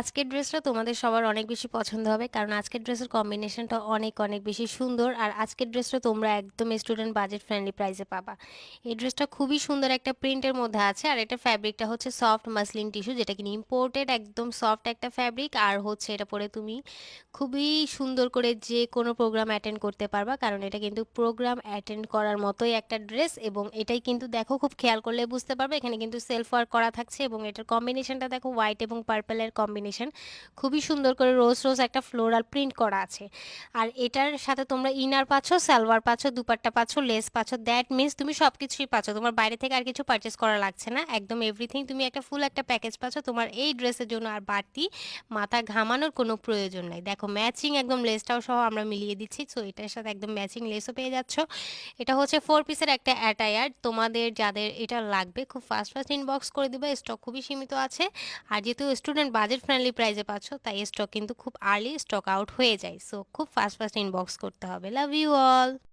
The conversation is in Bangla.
আজকের ড্রেসটা তোমাদের সবার অনেক বেশি পছন্দ হবে, কারণ আজকের ড্রেসের কম্বিনেশনটা অনেক অনেক বেশি সুন্দর। আর আজকের ড্রেসটা তোমরা একদম স্টুডেন্ট বাজেট ফ্রেন্ডলি প্রাইসে পাবা। এই ড্রেসটা খুবই সুন্দর একটা প্রিন্টের মধ্যে আছে, আর এটা ফ্যাব্রিকটা হচ্ছে সফট মাসলিন টিস্যু যেটা কিনা ইম্পোর্টেড একদম সফট একটা ফ্যাব্রিক আর হচ্ছে এটা পরে তুমি খুবই সুন্দর করে যে কোনো প্রোগ্রাম অ্যাটেন্ড করতে পারবা, কারণ এটা কিন্তু প্রোগ্রাম অ্যাটেন্ড করার মতোই একটা ড্রেস, এবং এটাই কিন্তু দেখো খুব খেয়াল করলে বুঝতে পারবে, এখানে কিন্তু সেলফ ওয়ার্ক করা থাকছে, এবং এটার কম্বিনেশনটা দেখো হোয়াইট এবং পার্পেলের কম্বিনেশন খুবই সুন্দর করে রোজ রোজ একটা ফ্লোরাল প্রিন্ট করা আছে। আর এটার সাথে তোমরা ইনার পাচ্ছ সালোয়ার পাচ্ছ দুপাট্টা পাচ্ছ লেস পাচ্ছ দ্যাট মিনস তুমি সব কিছুই পাচ্ছ তোমার বাইরে থেকে আর কিছু পারচেস করা লাগছে না। একদম এভরিথিং তুমি একটা ফুল একটা প্যাকেজ পাচ্ছ তোমার এই ড্রেসের জন্য আর বাড়তি মাথা ঘামানোর কোনো প্রয়োজন নাই। দেখো ম্যাচিং একদম লেসটাও সহ আমরা মিলিয়ে দিচ্ছি সো এটার সাথে একদম ম্যাচিং লেসও পেয়ে যাচ্ছ। এটা হচ্ছে ফোর পিসের একটা অ্যাটায়ার তোমাদের যাদের এটা লাগবে, খুব ফাস্ট ফাস্ট ইনবক্স করে দিবে। স্টক খুবই সীমিত আছে। আর যেহেতু স্টুডেন্ট বাজেট ফ্রেন্ডলি প্রাইসে পাচ্ছ, তাই স্টক কিন্তু খুব আর্লি স্টক আউট হয়ে যায়। সো খুব ফাস্ট ফাস্ট ইনবক্স করতে হবে। Love you all